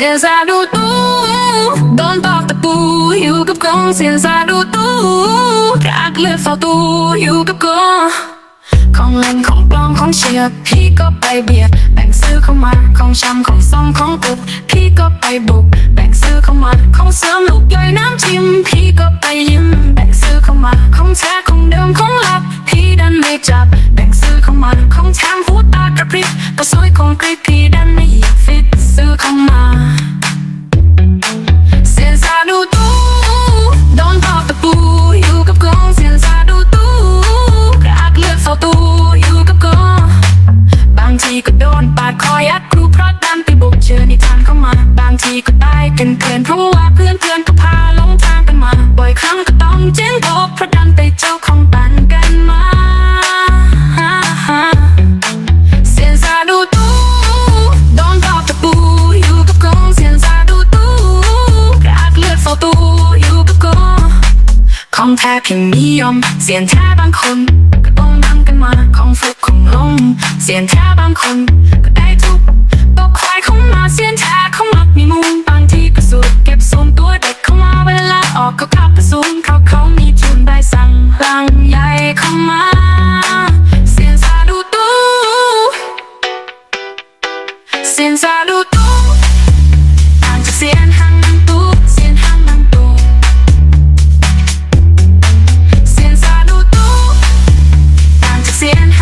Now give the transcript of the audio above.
เสียงซาดูตูโดนตอกตะปูอยู่กับกองเสียงซาดูตูรักเลือดเฝ้าตูอยู่กับกองของเล่นของปลอมของเชียร์พี่ก็ไปเบียดแบ่งซื้อเข้ามาของช้ำของซ่องของปุกพี่ก็ไปบุกแบ่งซื้อเข้ามาของเสริมลูกย่อยน้ำจิ้มพี่ก็ไปยิ้มแบ่งซื้อเข้ามาของแท้ ก็ตายกันเกินเพราะว่าเพื่อนเพื่อนก็พาลงทางกันมา บ่อยครั้งก็ต้องเจ๊งตกเพราะดันไปเจ้าของปันกันมาเสียงซาดูตูโดนตอกตะปูอยู่กับกงเสียงซาดูตูกระอักเลือดเฝ้าตูอยู่กับกงของแท้เพียงนิยม เสียงแท้บางคนก็ต้องดังกันมาของฟุกของลงเสียงแท้ Sin sa luto Ang hangang tu, sin hangang tu. Sin sa luto Ang tusian